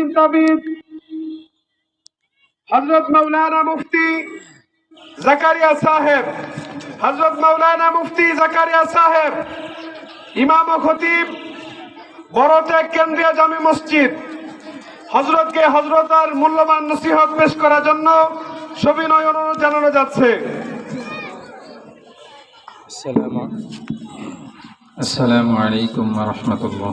চিন্তাবিদ হজরত মৌলানা মুফতি জাকারিয়া সাহেব হজরত মৌলানা মুফতি জাকারিয়া সাহেব, ইমাম ও খতিব বড়টেক কেন্দ্রীয় জামি মসজিদ হজরতকে হজরতার মূল্যবান নসিহত পেশ করার জন্য সবিনয় অনুরোধ জানানো যাচ্ছে। আসসালামু আলাইকুম। রহমতুল্লাহ।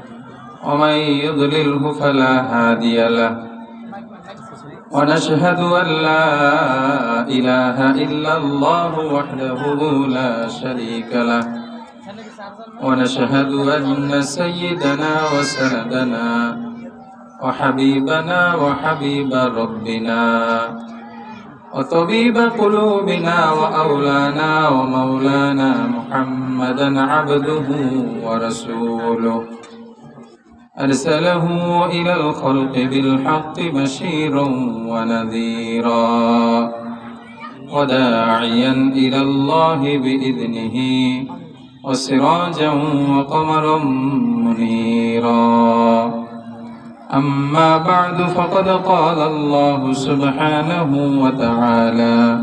ومن يضلله فلا هادي له. ونشهد أن لا إله إلا الله وحده لا شريك له. ونشهد أن سيدنا وسندنا وحبيبنا وحبيب ربنا وطبيب قلوبنا وأولانا ومولانا محمدا عبده ورسوله. أرسله إلى الخلق بالحق بشيرا ونذيرا وداعيا إلى الله بإذنه وسراجا وقمرا منيرا. أما بعد فقد قال الله سبحانه وتعالى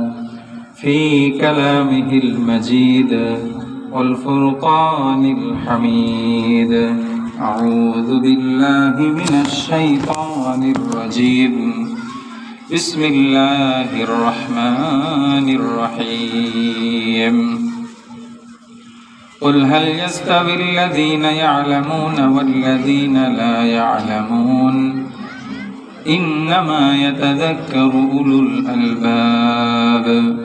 في كلامه المجيد والفرقان الحميد. أعوذ بالله من الشيطان الرجيم. بسم الله الرحمن الرحيم. قل هل يستوي الذين يعلمون والذين لا يعلمون؟ إنما يتذكر أولو الألباب.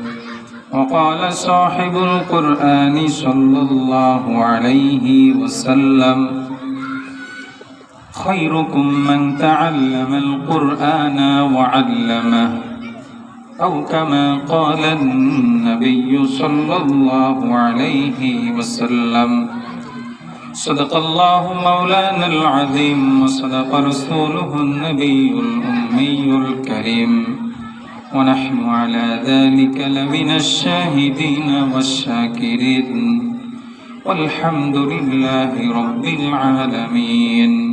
وقال صاحب القرآن صلى الله عليه وسلم خيركم من تعلم القرآن وعلمه أو كما قال النبي صلى الله عليه وسلم. صدق الله مولانا العظيم وصدق رسوله النبي الأمي الكريم. ونحن على ذلك لمن الشاهدين والشاكرين. والحمد لله رب العالمين.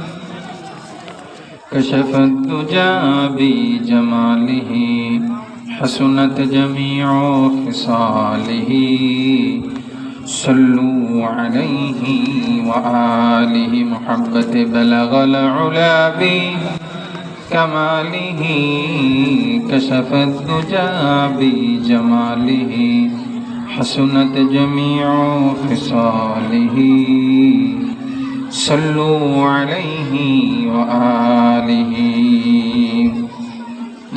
كشف الدجى بجماله حسنت جميع خصاله. صلوا عليه وآله. محبة بلغ العلا بكماله. كشف الدجى بجماله حسنت جميع خصاله. صلوا عليه وآله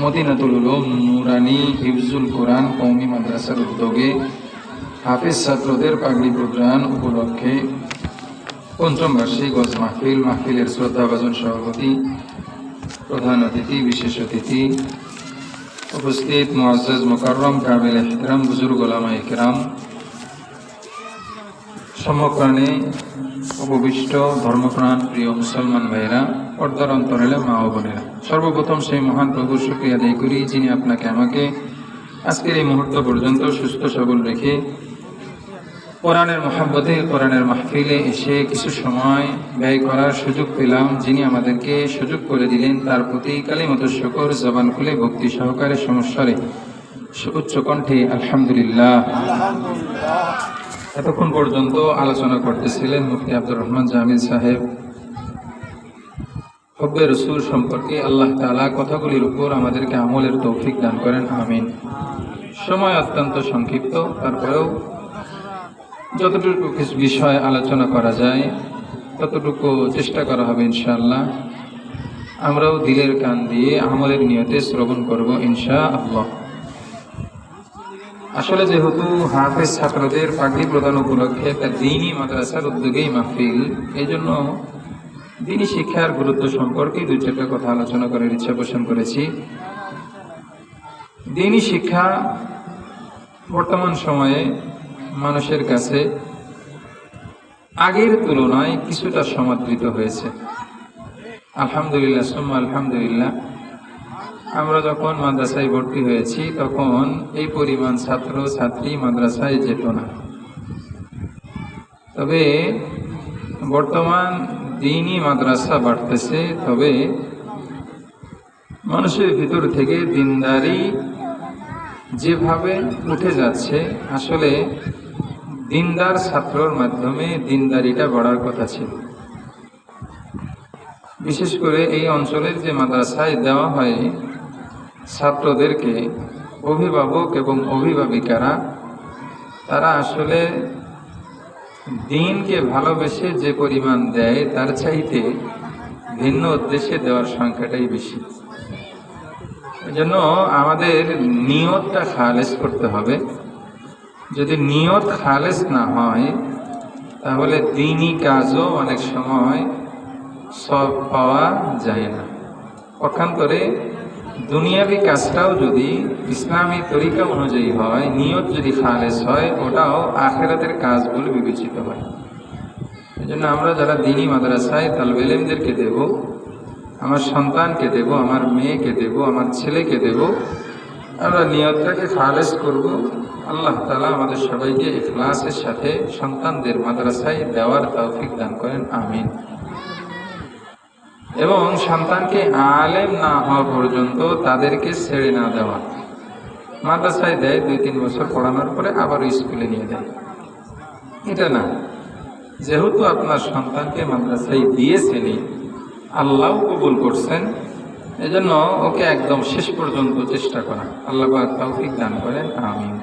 মদিনাতুল উলুম নুরানি হিফজুল কোরআন কৌমি মাদ্রাসার উদ্যোগে হাফিজ ছাত্রদের পাগড়ি প্রদান উপলক্ষে পঞ্চম বার্ষিক ওয়াজ মাহফিল মাহফিলের শ্রদ্ধাভাজন সভাপতি প্রধান অতিথি বিশেষ অতিথি উপস্থিত মুআজ্জাজ মুকাররম কাবিল ইহতিরাম বুজুর্গ ওলামা ইকরাম সমকানে উপবিষ্ট ধর্মপ্রাণ প্রিয় মুসলমান ভাইরা পর্দার অন্তরালে মা ও বোনেরা, সর্বপ্রথম সেই মহান প্রভুর শুক্রিয়া আদায় করি যিনি আপনাকে আমাকে আজকের এই মুহূর্ত পর্যন্ত সুস্থ সবল রেখে কোরআনের মহাব্বতে, কোরআনের মাহফিলে এসে কিছু সময় ব্যয় করার সুযোগ পেলাম, যিনি আমাদেরকে সুযোগ করে দিলেন তার প্রতি কালিমতো শকর, জবান খুলে ভক্তি সহকারে সমস্যারে উচ্চ কণ্ঠে আলহামদুলিল্লাহ। এতক্ষণ পর্যন্ত আলোচনা করতেছিলেন মুফতি আব্দুর রহমান জামিল সাহেব। হব্বে রসুল সম্পর্কে আল্লাহ তালা কথাগুলির উপর আমাদেরকে আমলের তৌফিক দান করেন, আমিন। সময় অত্যন্ত সংক্ষিপ্ত, তারপরেও যতটুকু কিছু বিষয় আলোচনা করা যায়, ততটুকু চেষ্টা করা হবে ইনশাআল্লাহ। আমরাও দিলের কান দিয়ে আমলের নিয়তে শ্রবণ করব ইনশা আল্লাহ আসলে যেহেতু হাফেজ ছাত্রদের পাগড়ি প্রদান উপলক্ষে একটা দিনই মাদ্রাসার উদ্যোগেই মাহফিল এই জন্য দিনই শিক্ষার গুরুত্ব সম্পর্কে দুই চারটা কথা আলোচনা করার ইচ্ছা পোষণ করেছি। দিনই শিক্ষা বর্তমান সময়ে মানুষের কাছে আগের তুলনায় কিছুটা সমাদৃত হয়েছে। আলহামদুলিল্লাহ, সুম্মা আলহামদুলিল্লাহ। আমরা যখন মাদ্রাসায় ভর্তি হয়েছি, তখন এই পরিমাণ ছাত্র, ছাত্রী মাদ্রাসায় যেত না। তবে বর্তমান দিনই মাদ্রাসা বাড়তেছে, তবে মানুষের ভিতর থেকে দিনদারি যেভাবে উঠে যাচ্ছে, আসলে দিনদার ছাত্রর মাধ্যমে দিনদারিটা বাড়ার কথা ছিল। বিশেষ করে এই অঞ্চলের যে মাদ্রাসায় দেওয়া হয় ছাত্রদেরকে অভিভাবক এবং অভিভাবিকারা, তারা আসলে দিনকে ভালোবেসে যে পরিমাণ দেয়, তার চাইতে ভিন্ন উদ্দেশ্যে দেওয়ার সংখ্যাটাই বেশি। এজন্য আমাদের নিয়তটা খালেজ করতে হবে। যদি নিয়ত খালেজ না হয়, তাহলে দিনই কাজও অনেক সময় সব পাওয়া যায় না। পক্ষান্তরে দুনিয়াবি কাজটাও যদি ইসলামী তরিকা অনুযায়ী হয়, নিয়ত যদি খালেস হয়, ওটাও আখেরাতের কাজ বলে বিবেচিত হয়। এই জন্য আমরা যারা দিনী মাদ্রাসায় তালবেলেমদেরকে দেব, আমার সন্তানকে দেব, আমার মেয়েকে দেব, আমার ছেলেকে দেব, আমরা নিয়তটাকে খালেজ করব। আল্লাহ তালা আমাদের সবাইকে ইখলাসের সাথে সন্তানদের মাদ্রাসায় দেওয়ার তৌফিক দান করেন, আমিন। এবং সন্তানকে আলেম না হওয়া পর্যন্ত তাদেরকে ছেড়ে না দেওয়া। মাদ্রাসায় দেয় দুই তিন বছর পড়ানোর পরে আবার স্কুলে নিয়ে দেয় এটা না। যেহেতু আপনার সন্তানকে মাদ্রাসায় দিয়েছেনই, আল্লাহ কবুল করছেন, এজন্য ওকে একদম শেষ পর্যন্ত চেষ্টা করা। আল্লাহ তৌফিক দান করেন, আমিন।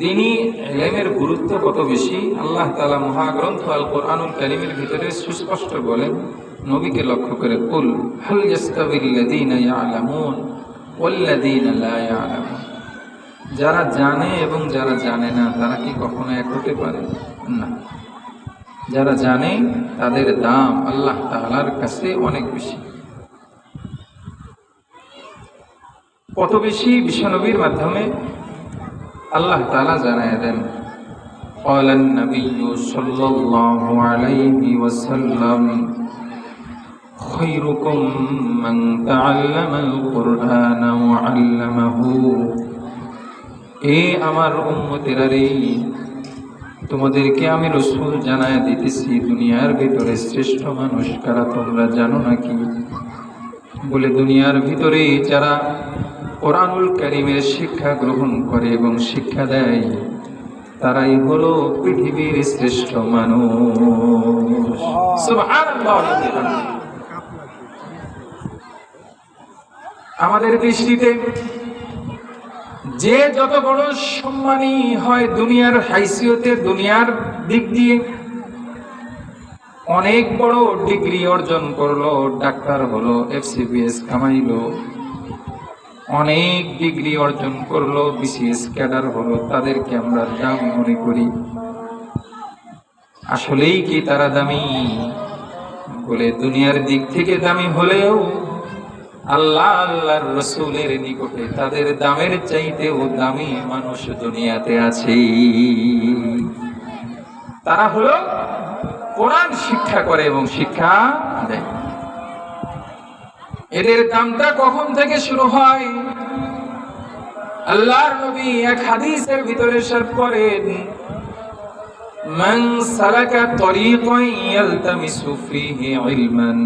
দিনই এলেমের গুরুত্ব কত বেশি, আল্লাহ তালা মহাগ্রন্থ আল কোরআনুল কালিমের ভিতরে সুস্পষ্ট বলেন নবীকে লক্ষ্য করে কুল হাল ইয়াস্তাবিল্লাযীনা ইয়ালামুন ওয়াল্লাযীনা লা ইয়ালামুন যারা জানে এবং যারা জানে না তারা কি কখনো এক হতে পারে না যারা জানে তাদের দাম আল্লাহ তাআলার কাছে অনেক বেশি কত বেশি বিশ্বনবীর মাধ্যমে আল্লাহ তাআলা জানায় দেন قال النبي صلى الله عليه وسلم خيركم من تعلم القرآن وعلمه এ আমার উম্মতেরা রে তোমাদেরকে আমি রসুল জানায় দিতেছি দুনিয়ার ভিতরে শ্রেষ্ঠ মানুষ কারা তোমরা জানো নাকি বলে দুনিয়ার ভিতরে যারা কোরআনুল করিমের শিক্ষা গ্রহণ করে এবং শিক্ষা দেয় তারাই হলো পৃথিবীর শ্রেষ্ঠ মানুষ আমাদের দৃষ্টিতে যে যত বড় সম্মানী হয় দুনিয়ার হাইসিয়তে, দুনিয়ার দিক দিয়ে, অনেক বড় ডিগ্রি অর্জন করল, ডাক্তার হলো, এফসিবিএস কামাইলো, অনেক ডিগ্রি অর্জন করল, বিসিএস ক্যাডার হলো, তাদেরকে আমরা দামি মনে করি। আসলেই কি তারা দামি? বলে দুনিয়ার দিক থেকে দামি হলেও আল্লাহ আল্লাহর রসুলের নিকটে তাদের দামের চাইতেও দামি মানুষ দুনিয়াতে আছে। তারা হলো কোরআন শিক্ষা করে এবং শিক্ষা দেয়। এদের দামটা কখন থেকে শুরু হয়? আল্লাহর নবী এক হাদিসের ভিতরে সব করেন, মান সালাকা তরিকান ইয়ালতামিসু ফিহি ইলমান।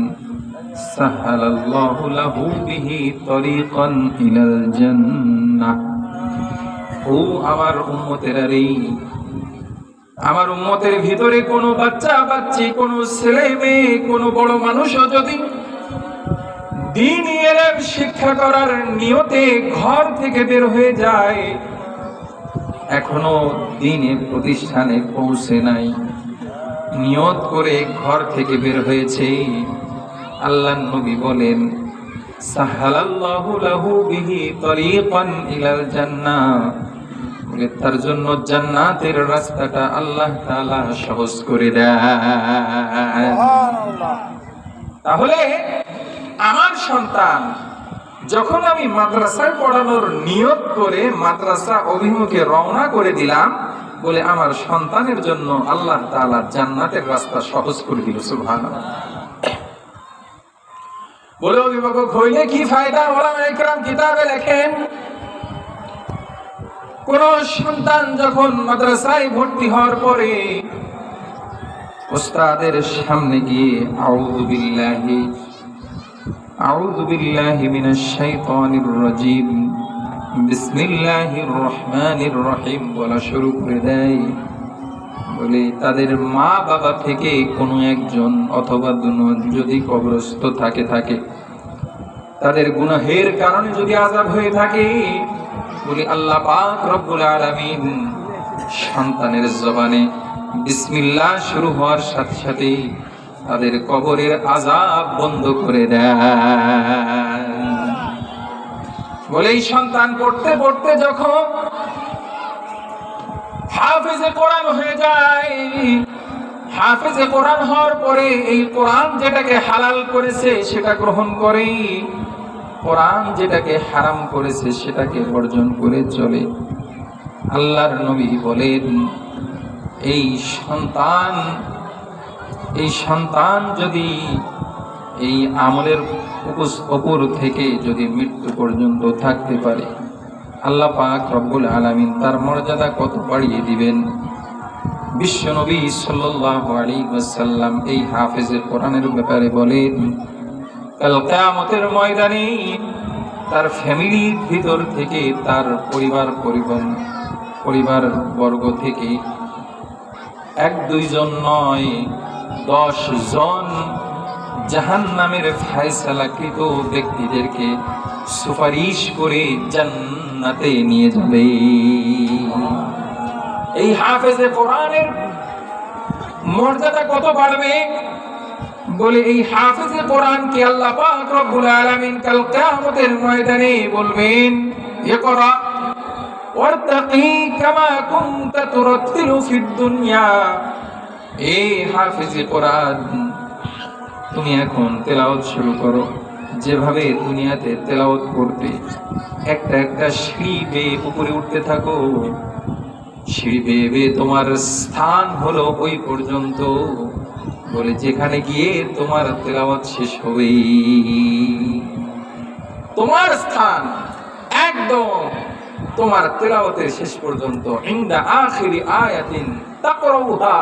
سهل الله له به طريقا إلى الجنة ও আমার উম্মতেরা রে আমার উম্মতের ভিতরে কোনো বাচ্চা বাচ্চি কোনো ছেলে মেয়ে কোনো বড় মানুষও যদি দিন এলেম শিক্ষা করার নিয়তে ঘর থেকে বের হয়ে যায় এখনো দিনের প্রতিষ্ঠানে পৌঁছে নাই নিয়ত করে ঘর থেকে বের হয়েছে আল্লাহ নবী বলেন তার জন্য জান্নাতের রাস্তাটা আল্লাহ সহজ করে দেয়। তাহলে আমার সন্তান যখন আমি মাদ্রাসায় পড়ানোর নিয়ত করে মাদ্রাসা অভিমুখে রওনা করে দিলাম বলে আমার সন্তানের জন্য আল্লাহ তাআলা জান্নাতের রাস্তা সহজ করে দিল সুবহানাল্লাহ। বলে অভিভাবক হইলে কি ফায়দা? ওলামা ইকরাম কিতাবে লেখেন, কোন সন্তান যখন মাদ্রাসায় ভর্তি হওয়ার পরে ওস্তাদের সামনে গিয়ে, আউযু বিল্লাহি আউযু বিল্লাহি মিনাশ শাইতানির রাজীম, বিসমিল্লাহির রহমানির রহিম বলা শুরু করে দেয়। বলে, তাদের মা বাবা থেকে কোনো একজন অথবা যদি কবরস্থ থাকে থাকে। তাদের গুনাহের কারণে যদি আজাব হয়ে থাকে। বলি আল্লাহ পাক রব্বুল আলামিন সন্তানের জবানে বিসমিল্লাহ শুরু হওয়ার সাথে সাথে তাদের কবরের আজাব বন্ধ করে দেয় বলে, এই সন্তান পড়তে পড়তে যখন হাফেজে কোরআন হয়ে যায়। হাফেজে কোরআন হওয়ার পরে এই কোরআন যেটাকে হালাল করেছে, সেটা গ্রহণ করে কোরআন যেটাকে হারাম করেছে, সেটাকে বর্জন করে চলে। আল্লাহর নবী বলেন, এই সন্তান এই সন্তান যদি এই আমলের উপর থেকে যদি মৃত্যু পর্যন্ত থাকতে পারে আল্লাহ পাক রব্বুল আলামিন তার মর্যাদা কত বাড়িয়ে দিবেন? বিশ্বনবী আলাইহি ওয়াসাল্লাম এই হাফেজের কোরআনের ব্যাপারে বলেন, কাল কিয়ামতের ময়দানে তার ফ্যামিলির ভিতর থেকে তার পরিবার পরিবার পরিবার বর্গ থেকে এক দুইজন নয়, দশ জন জাহান নামের ফায়সালাকৃত ব্যক্তিদেরকে সুপারিশ করে জান্নাতে নিয়ে যাবে। এই হাফেজে কোরআনের মর্যাদা কত বাড়বে? বলে এই হাফেজে কোরআন কি আল্লাহ পাক রব্বুল আলামিন কাল কিয়ামতের ময়দানে বলবেন, এ ইকরা ওয়ারতাকি কামা কুনতা তুরাতিলু ফিদ দুনিয়া। এই হাফেজে কোরআন, তুমি এখন তেলাওয়াত শুরু করো। যেভাবে দুনিয়াতে তেলাওয়াত করতে একটা একটা সিঁড়ি বেয়ে উপরে উঠতে থাকো। সিঁড়ি বেয়ে বেয়ে তোমার স্থান হলো ওই পর্যন্ত। বলে, যেখানে গিয়ে তোমার তেলাওয়াত শেষ হবে। তোমার স্থান একদম তোমার তেলাওয়াতের শেষ পর্যন্ত। ইন্দা আখিরি আয়াতিন তাকরাউহা।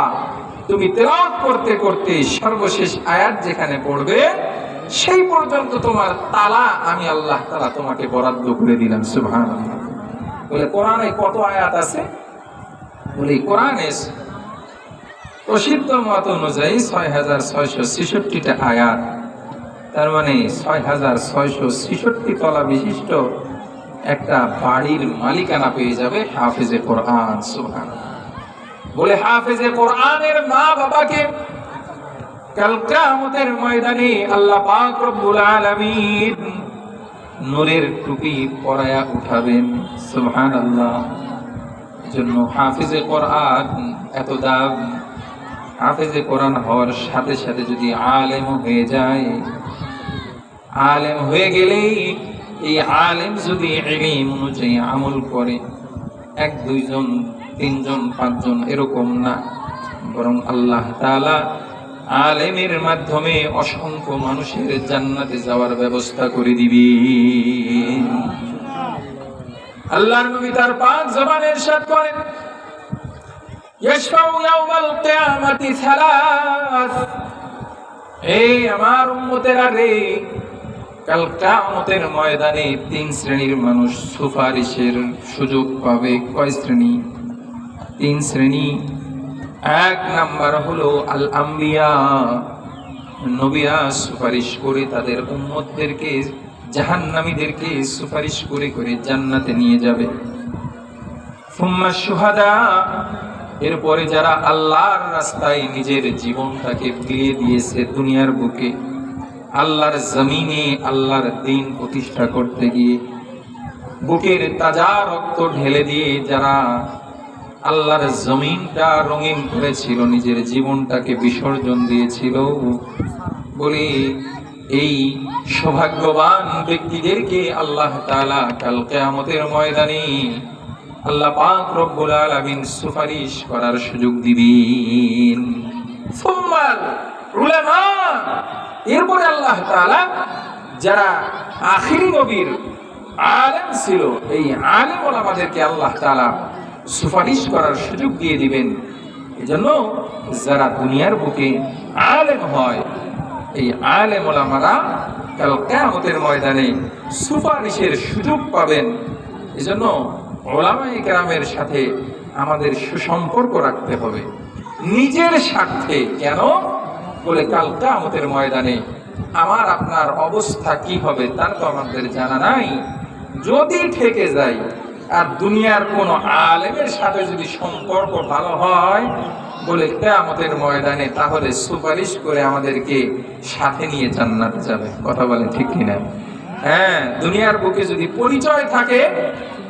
তুমি তেলাওয়াত করতে করতে সর্বশেষ আয়াত যেখানে পড়বে সেই পর্যন্ত তোমার তালা আমি আল্লাহ তালা তোমাকে বরাদ্দ করে দিলাম, সুবহানাল্লাহ। বলে, কোরআনে কত আয়াত আছে? বলে, কোরআনে প্রসিদ্ধ মত অনুযায়ী ছয় হাজার ছয়শো ছেষট্টিটা আয়াত। তার মানে ছয় হাজার ছয়শো ছেষট্টি তলা বিশিষ্ট একটা বাড়ির মালিকানা পেয়ে যাবে হাফেজে কোরআন সুবহান বলে, হাফেজে কোরআনের মা বাবাকে কাল কিয়ামতের ময়দানে আল্লাহ পাক রব্বুল আলামিন নূরের টুপি পরায়া উঠাবেন। সুবহানাল্লাহ। জন্য হাফিজে কোরআন এত দাম। হাফিজে কোরআন হওয়ার সাথে সাথে যদি আলেম হয়ে যায়, আলেম হয়ে গেলেই এই আলেম যদি ইলম অনুযায়ী আমল করে, এক, দুইজন, তিনজন, পাঁচজন এরকম না। বরং আল্লাহ তাআলা আলেমের মাধ্যমে অসংখ্য মানুষের জান্নাতে যাওয়ার ব্যবস্থা করে দিবি আল্লাহর নবী তার পাক জবানের সাথ করেন يشفع يوم القيامة ثلاث এই আমার উম্মতেরা রে কাল কিয়ামতের ময়দানে তিন শ্রেণীর মানুষ সুপারিশের সুযোগ পাবে কয় শ্রেণী তিন শ্রেণী এক নাম্বার হলো আল আম্বিয়া নবিয়া সুপারিশ করে তাদের উম্মতদেরকে, জাহান্নামীদেরকে সুপারিশ করে করে জান্নাতে নিয়ে যাবে। সুম্মা সুহাদা, এরপরে যারা আল্লাহর রাস্তায় নিজের জীবনটাকে বিলিয়ে দিয়েছে দুনিয়ার বুকে, আল্লাহর জমিনে আল্লাহর দিন প্রতিষ্ঠা করতে গিয়ে, বুকের তাজা রক্ত ঢেলে দিয়ে যারা আল্লাহর জমিনটা রঙিন করেছিল, নিজের জীবনটাকে বিসর্জন দিয়েছিল। বলে, এই সৌভাগ্যবান ব্যক্তিদেরকে আল্লাহ তাআলা কাল কিয়ামতের ময়দানে আল্লাহ পাক রব্বুল আলামিন সুপারিশ করার সুযোগ দিবেন। এরপরে আল্লাহ তাআলা যারা আখিরি নবীর আলেম ছিল, এই আলেম ওলামাদেরকে আল্লাহ তাআলা সুপারিশ করার সুযোগ দিয়ে দিবেন। এজন্য যারা দুনিয়ার বুকে আলেম হয়, এই আলেম ওলামারা কাল কিয়ামতের ময়দানে সুপারিশের সুযোগ পাবেন। এজন্য ওলামাই গ্রামের সাথে আমাদের সুসম্পর্ক রাখতে হবে। নিজের স্বার্থে কেন? বলে কাল কিয়ামতের ময়দানে আমার, আপনার অবস্থা কি হবে তার তো আমাদের জানা নাই। যদি ঠেকে যাই আর দুনিয়ার কোন আলেমের সাথে যদি সম্পর্ক ভালো হয়, বলে কেয়ামতের ময়দানে তাহলে সুপারিশ করে আমাদেরকে সাথে নিয়ে জান্নাতে যাবে। কথা বলে ঠিক কিনা? হ্যাঁ দুনিয়ার বুকে যদি পরিচয় থাকে,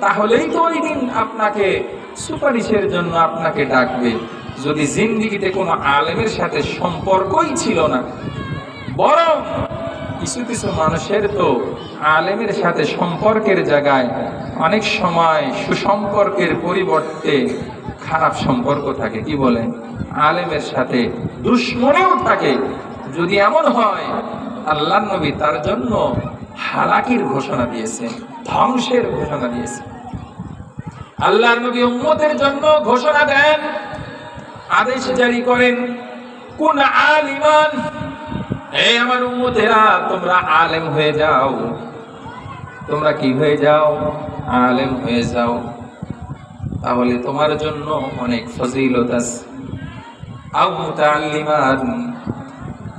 তাহলেই তো ওই দিন আপনাকে সুপারিশের জন্য আপনাকে ডাকবে। যদি জিন্দিগিতে কোনো আলেমের সাথে সম্পর্কই ছিল না, বরং কিছু কিছু মানুষের তো আলেমের সাথে সম্পর্কের জায়গায় অনেক সময় সুসম্পর্কের পরিবর্তে খারাপ সম্পর্ক থাকে। কি বলে আলেমের সাথে দুশ্মনেও থাকে। যদি এমন হয় আল্লাহ নবী তার জন্য হালাকির ঘোষণা দিয়েছেন, ধ্বংসের ঘোষণা দিয়েছেন। আল্লাহ নবী উম্মতের জন্য ঘোষণা দেন, আদেশ জারি করেন, কোন আলিমান এই আমার উম্মতেরা, তোমরা আলেম হয়ে যাও। তোমরা কি হয়ে যাও? আলেম হয়ে যাও। তাহলে তোমার জন্য অনেক ফজিলত আছে।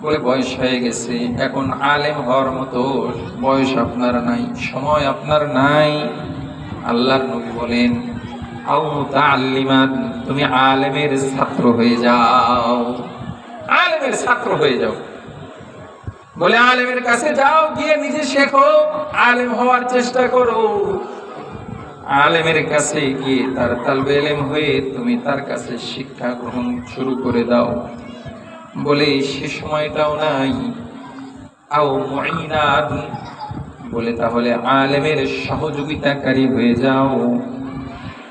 বলে বয়স হয়ে গেছে। এখন আলেম হওয়ার মতো বয়স আপনার নাই, সময় আপনার নাই। আল্লাহর নবী বলেন, আও মুতাআল্লিমান, তুমি আলেমের ছাত্র হয়ে যাও। আলেমের ছাত্র হয়ে যাও। বলে, আলেমের কাছে যাও, গিয়ে নিজে শেখো, আলেম হওয়ার চেষ্টা করো। আলেমের কাছে গিয়ে তার তালবে এলেম হয়ে তুমি তার কাছে শিক্ষা গ্রহণ শুরু করে দাও। বলে, সে সময়টাও নাই। আও মুঈনাত বলে, তাহলে আলেমের সহযোগিতাকারী হয়ে যাও।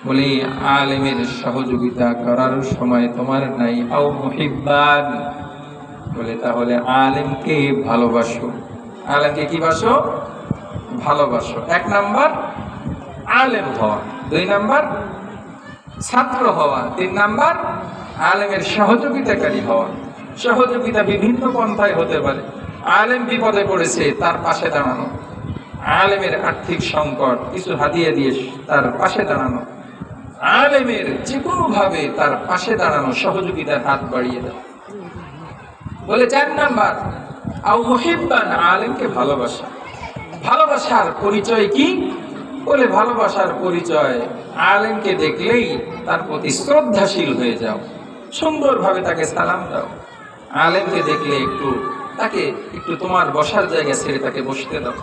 বলে, আলেমের সহযোগিতা করার সময় তোমার নাই। আও মুহিব্বান। বলে, তাহলে আলেমকে ভালোবাসো। আলেমকে কি বাসো ভালোবাসো। এক নাম্বার, আলেম হওয়া। দুই নাম্বার, ছাত্র হওয়া। তিন নাম্বার, আলেমের সহযোগিতাকারী হওয়া। সহযোগিতা বিভিন্ন পন্থায় হতে পারে। আলেম বিপদে পড়েছে, তার পাশে দাঁড়ানো। আলেমের আর্থিক সংকট, কিছু হাতিয়ে দিয়ে তার পাশে দাঁড়ানো। আলেমের যে কোনো ভাবে তার পাশে দাঁড়ানো সহযোগিতার হাত বাড়িয়ে দেয়। বলে চার নাম্বার, আও মুহিব্বান আলেমকে ভালোবাসা। ভালোবাসার পরিচয় কি? বলে ভালোবাসার পরিচয়, আলেমকে দেখলেই তার প্রতি শ্রদ্ধাশীল হয়ে যাও, সুন্দরভাবে তাকে সালাম দাও। আলেমকে দেখলে একটু তাকে, একটু তোমার বসার জায়গা ছেড়ে তাকে বসতে দাও।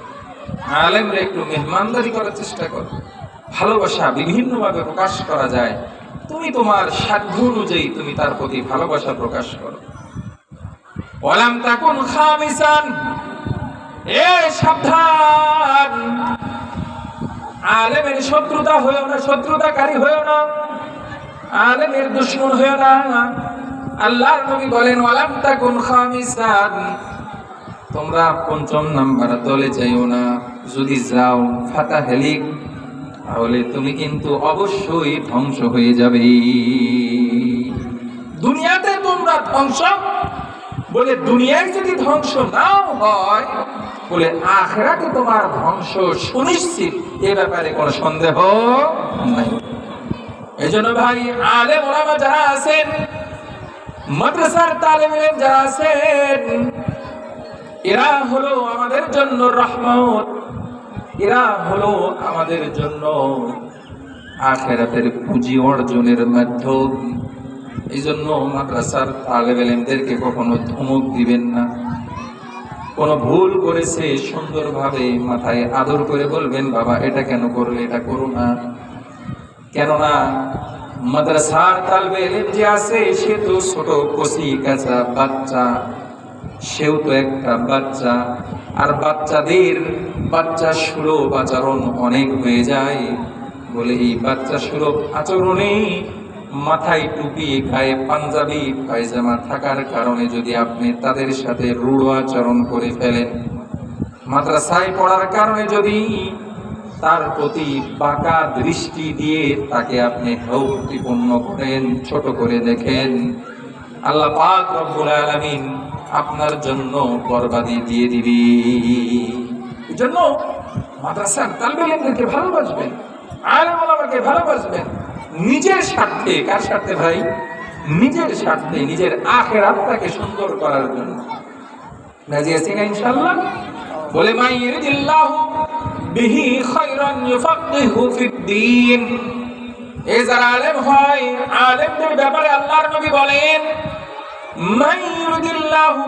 আলেমরে একটু মেহমানদারি করার চেষ্টা করো। ভালোবাসা বিভিন্নভাবে প্রকাশ করা যায়। তুমি তোমার সাধ্য অনুযায়ী তুমি তার প্রতি ভালোবাসা প্রকাশ করো। ওয়ালাম তাকুন খামিসান। এ সাবধান। আলেমের শত্রুতা হয়েও না, শত্রুতাকারী হয়েও না, আলেমের দুশ্মন হয়েও না। আল্লাহর নবী বলেন, ওয়ালাম তাকুন খামিসান। তোমরা পঞ্চম নাম্বার দলে যাইও না, যদি যাও ফাতা হেলিক তাহলে তুমি কিন্তু অবশ্যই ধ্বংস হয়ে যাবে। দুনিয়াতে তোমরা ধ্বংস বলে দুনিয়ায় যদি ধ্বংস নাও হয়, বলে আখেরাতে তোমার ধ্বংস সুনিশ্চিত। এ ব্যাপারে কোনো সন্দেহ নাই। এই জন্য ভাই, আলেম ওলামা যারা আছেন, মাদ্রাসার ইলম যারা আছেন, এরা হলো আমাদের জন্য রহমত। এরা হলো আমাদের জন্য আখেরাতের পুঁজি অর্জনের মাধ্যম। এই জন্য মাদ্রাসার তালেব এলেমদেরকে কখনো ধমক দিবেন না। কোনো ভুল করেছে সুন্দরভাবে মাথায় আদর করে বলবেন, বাবা, এটা কেন করলে? এটা করো না। কেননা মাদ্রাসার তালবে এলেম যে আছে, সে তো ছোট কচি কাঁচা বাচ্চা। সেও তো একটা বাচ্চা। আর বাচ্চাদের বাচ্চা সুলভ আচরণ অনেক হয়ে যায়। বলে এই বাচ্চা সুলভ আচরণে মাথায় টুপি, গায়ে পাঞ্জাবি, পায়জামা থাকার কারণে যদি আপনি তাদের সাথে রূঢ় আচরণ করে ফেলেন, মাদ্রাসায় পড়ার কারণে যদি তার প্রতি বাঁকা দৃষ্টি দিয়ে তাকে আপনি প্রতিপন্ন করেন, ছোট করে দেখেন, আল্লাহ পাক রব্বুল আলামিন আপনার জন্য বরবাদি দিয়ে দিবি। এই জন্য মাদ্রাসার তালবেলেমদেরকে ভালোবাসবেন আলেম ওলামাকে ভালোবাসবেন নিজের স্বার্থে, কার স্বার্থে ভাই? নিজের স্বার্থে, নিজের আখের আত্মাকে সুন্দর করার জন্য। আছি না ইনশাআল্লাহ? বলে এ আলেম হয় ব্যাপারে আল্লাহর বলেন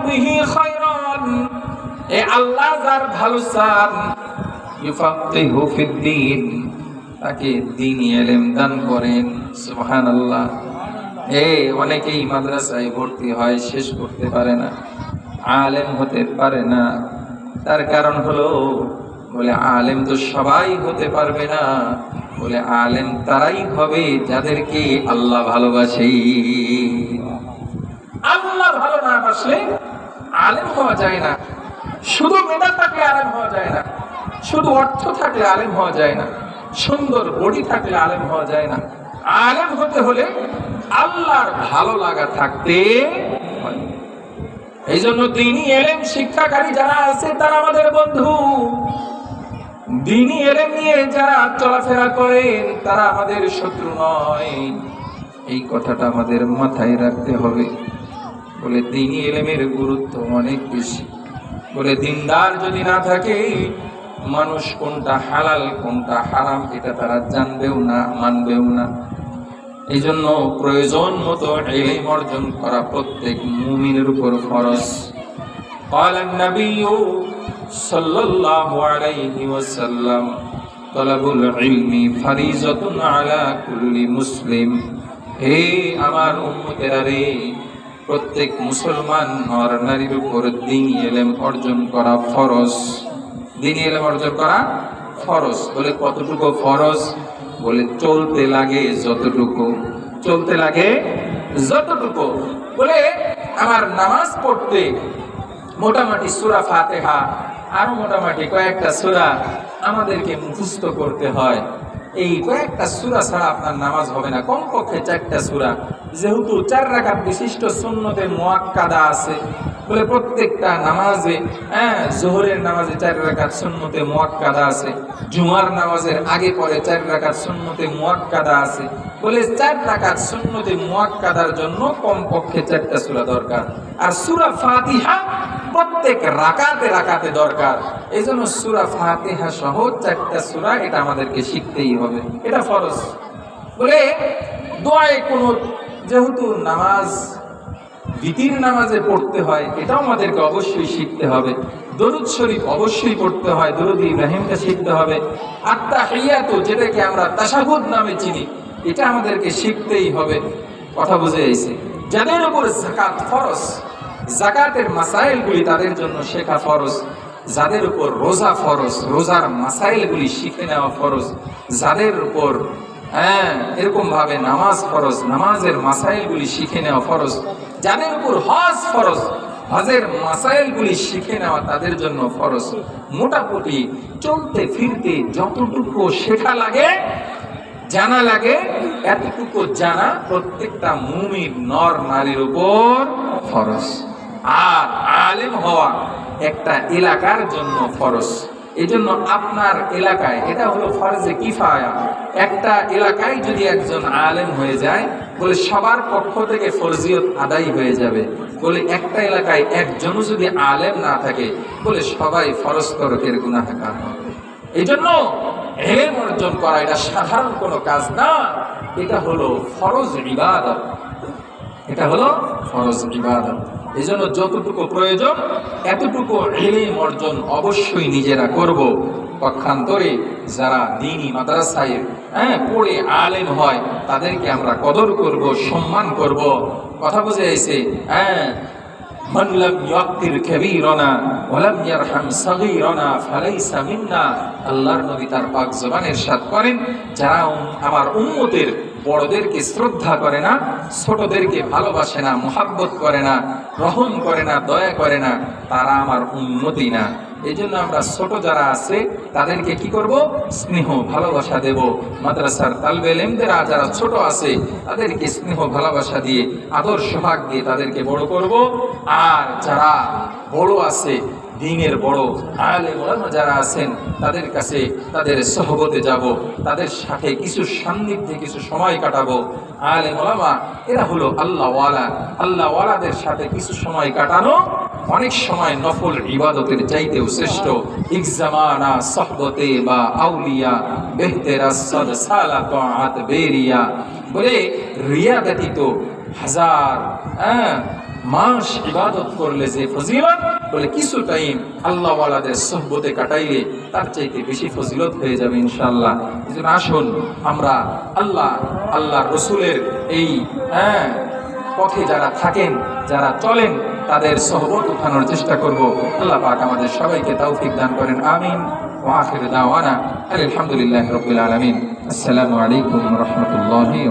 বিহি এ আল্লাহ যার ভালো চান তাকে দ্বীনি ইলম দান করেন, সুবহানাল্লাহ। এ, অনেকেই মাদ্রাসায় ভর্তি হয়, শেষ করতে পারে না, আলেম হতে পারে না। তার কারণ হলো, বলে আলেম তো সবাই হতে পারবে না, বলে আলেম তারাই হবে যাদেরকে আল্লাহ ভালোবাসে আল্লাহ ভালো না বাসলে আলেম হওয়া যায় না। শুধু মেধা থাকলে আলেম হওয়া যায় না, শুধু অর্থ থাকলে আলেম হওয়া যায় না। সুন্দর বডি থাকলে আলেম হওয়া যায় না। আলেম হতে হলে আল্লাহর ভালো লাগা থাকতে এই জন্য দিনই এলেম শিক্ষাকারী যারা আছে, তারা আমাদের বন্ধু। দিনই এলেম নিয়ে যারা চলাফেরা করেন, তারা আমাদের শত্রু নয়। এই কথাটা আমাদের মাথায় রাখতে হবে। বলে দিনই এলেমের গুরুত্ব অনেক বেশি। বলে দিনদার যদি না থাকে মানুষ কোনটা হালাল কোনটা হারাম এটা তারা জানবেও না মানবেও না এই জন্য প্রয়োজন মতো এলিম অর্জন করা প্রত্যেক মুমিনের উপর ফরজ قال النبي صلى الله عليه وسلم طلب العلم فريضة على كل مسلم হে আমার উম্মতেরা রে প্রত্যেক মুসলমান নর নারীর উপর দিন এলেম অর্জন করা ফরজ দিন এলেম অর্জন করা ফরজ। বলে কতটুকু ফরজ? বলে চলতে লাগে যতটুকু। চলতে লাগে যতটুকু। বলে আমার নামাজ পড়তে মোটামুটি সুরা ফাতেহা, আরও মোটামুটি কয়েকটা সুরা আমাদেরকে মুখস্থ করতে হয়। এই কয়েকটা সুরা ছাড়া আপনার নামাজ হবে না। কমপক্ষে চারটা সুরা। যেহেতু চার রাকাত বিশিষ্ট সুন্নতে মোয়াক্কাদা আছে, বলে প্রত্যেকটা নামাজে হ্যাঁ জোহরের নামাজে চার রাকাত সুন্নতে মোয়াক্কাদা আছে, জুমার নামাজের আগে পরে চার রাকাত সুন্নতে মোয়াক্কাদা আছে, বলে চার রাকাত সুন্নতে মোয়াক্কাদার জন্য কমপক্ষে চারটা সুরা দরকার। আর সুরা ফাতিহা প্রত্যেক রাকাতে রাকাতে দরকার। এই জন্য সুরা ফাতিহা সহজ চারটা সুরা এটা আমাদেরকে শিখতেই হবে। এটা ফরজ। বলে দোয়ায় কোনো যেহেতু নামাজ বিতির নামাজে পড়তে হয়, এটাও আমাদেরকে অবশ্যই শিখতে হবে। দরুদ শরীফ অবশ্যই পড়তে হয়, দরুদ ইব্রাহিমটা শিখতে হবে। আত্মা হিয়াতো যেটাকে আমরা তাসাহুদ নামে চিনি, এটা আমাদেরকে শিখতেই হবে। কথা বুঝে এসে যাদের উপর জাকাত ফরজ জাকাতের মাসাইলগুলি তাদের জন্য শেখা ফরজ, যাদের উপর রোজা ফরজ, রোজার মাসাইলগুলি শিখে নেওয়া ফরজ, যাদের উপর হ্যাঁ এরকম ভাবে নামাজ ফরজ, নামাজের মাসাইলগুলি শিখে নেওয়া ফরজ, যাদের উপর হজ ফরজ, হজের মাসাইলগুলি শিখে নেওয়া তাদের জন্য ফরজ। মোটামুটি চলতে ফিরতে যতটুকু শেখা লাগে, জানা লাগে, এতটুকু জানা প্রত্যেকটা মুমির নর নারীর উপর ফরজ। আর আলেম হওয়া একটা এলাকার জন্য ফরজ। এই জন্য আপনার এলাকায়, এটা হলো ফরজে কিফায়া। একটা এলাকায় যদি একজন আলেম হয়ে যায়, বলে সবার পক্ষ থেকে ফরজিয়ত আদায় হয়ে যাবে। বলে একটা এলাকায় একজনও যদি আলেম না থাকে, বলে সবাই ফরজ তরকের গুণাহাকার হবে। এই জন্য এলেম অর্জন করা এটা সাধারণ কোনো কাজ না। এটা হলো ফরজ ইবাদত। এটা হলো ফরজ ইবাদত এই জন্য যতটুকু প্রয়োজন এতটুকু এলেম অর্জন অবশ্যই নিজেরা করব পক্ষান্তরে যারা দিনী মাদ্রাসায় হ্যাঁ পড়ে আলেম হয় তাদেরকে আমরা কদর করব সম্মান করব কথা বুঝে আইছে হ্যাঁ من لم يقدر كبيرنا ولم يرحم صغيرنا فليس منا আল্লাহর নবী তার পাক জবানের ইরশাদ করেন যারা উম- আমার উম্মতের বড়দেরকে শ্রদ্ধা করে না, ছোটদেরকে ভালোবাসে না, মোহাব্বত করে না রহম করে না, দয়া করে না, তারা আমার উন্নতি না। এই জন্য আমরা ছোট যারা আছে, তাদেরকে কি করব? স্নেহ, ভালোবাসা দেব। মাদ্রাসার তালবে এলেমদেরা যারা ছোট আছে, তাদেরকে স্নেহ, ভালোবাসা দিয়ে, আদর সোহাগ দিয়ে তাদেরকে বড় করব। আর যারা বড় আছে দিনের বড় আলে মোলামা যারা আছেন, তাদের কাছে তাদের সহবতে যাব, তাদের সাথে কিছু সান্নিধ্যে কিছু সময় কাটাবো। আলে মোলামা এরা হলো আল্লাহওয়ালা আল্লাহওয়ালাদের সাথে কিছু সময় কাটানো অনেক সময় নফল ইবাদতের চাইতেও শ্রেষ্ঠ। ইকজামানা সহবতে বা আউলিয়া বেহতেরা সালা তাআত বেরিয়া। বলে রিয়া ব্যতীত হাজার হ্যাঁ মাস ইবাদত করলে যে ফজিলত, বলে কিছু টাইম আল্লাহওয়ালাদের সহবতে কাটাইলে তার চাইতে বেশি ফজিলত হয়ে যাবে ইনশাল্লাহ আসুন আমরা আল্লাহ আল্লাহ রসুলের এই হ্যাঁ পথে যারা থাকেন, যারা চলেন, তাদের সহবত উঠানোর চেষ্টা করব। আল্লাহ পাক আমাদের সবাইকে তৌফিক দান করেন। আমিন। ওয়াখির দাওয়ানা। আলহামদুলিল্লাহ রবিল আলমিন। আসসালামু আলাইকুম রহমতুল্লাহি